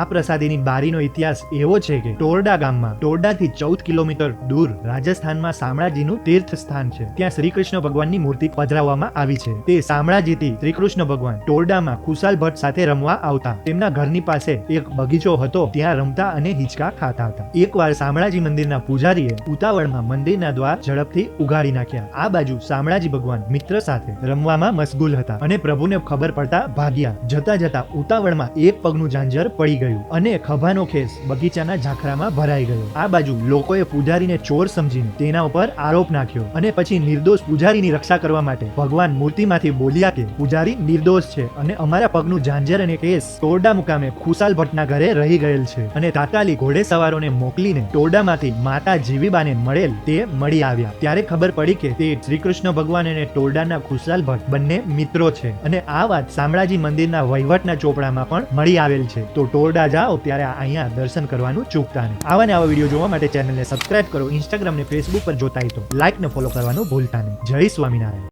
આ પ્રસાદીની બારીનો ઇતિહાસ એવો છે કે ટોરડા ગામમાં ટોરડાથી ચૌદ કિલોમીટર દૂર રાજસ્થાનમાં શામળાજીનું તીર્થ સ્થાન છે. ત્યાં શ્રી કૃષ્ણ ભગવાનની મૂર્તિ પધરાવવામાં આવી છે. તે શામળાજીથી શ્રી કૃષ્ણ ભગવાન ટોરડામાં કુશાલ ભટ્ટ સાથે રમવા આવતા. તેમના ઘરની પાસે એક બગીચો હતો. ત્યાં રમતા અને હિંચકા ખાતા હતા. એકવાર શામળાજી મંદિરના પૂજારીએ ઉતાવળમાં મંદિરના દ્વાર ઝડપથી ઉગાડી નાખ્યા. આ બાજુ શામળાજી ભગવાન મિત્ર સાથે રમવામાં મશગુલ હતા અને પ્રભુને ખબર પડતા ભાગ્યા. જતા જતા ઉતાવળમાં એક પગનું ઝાંઝર પડી ગયું. અને ખભાનો ખેસ બગીચાના ઝાંખરામાં ભરાઈ ગયો. આ બાજુ લોકોએ પૂજારીને ચોર સમજીને તેના ઉપર આરોપ નાખ્યો અને પછી નિર્દોષ પૂજારીની રક્ષા કરવા માટે ભગવાન મૂર્તિમાંથી બોલ્યા કે, પૂજારી નિર્દોષ છે અને અમારા પગનું ઝાંઝર અને કેસ ટોરડા મુકામે ખુશાલ ભટ્ટના ઘરે રહી ગયેલ છે અને તાત્કાલિક ઘોડે સવારોને મોકલીને ટોરડામાંથી માતા જીવીબાને મળેલ તે મળી આવ્યા. ત્યારે ખબર પડી કે તે શ્રી કૃષ્ણ ભગવાન અને ટોરડાના ખુશાલ ભટ્ટ બંને મિત્રો છે અને આ વાત શામળાજી મંદિરના વહીવટના ચોપડામાં પણ મળી આવેલ છે. તો ટોરડા જાઓ ત્યારે અહીંયા દર્શન કરવાનું ચૂકતા નહીં. આવા ને આવા વીડિયો જોવા માટે ચેનલને સબસ્ક્રાઇબ કરો ઇન્સ્ટાગ્રામ ને ફેસબુક પર જોતા તો લાઇક ને ફોલો કરવાનું ભૂલતા નહીં. જય સ્વામિનારાયણ.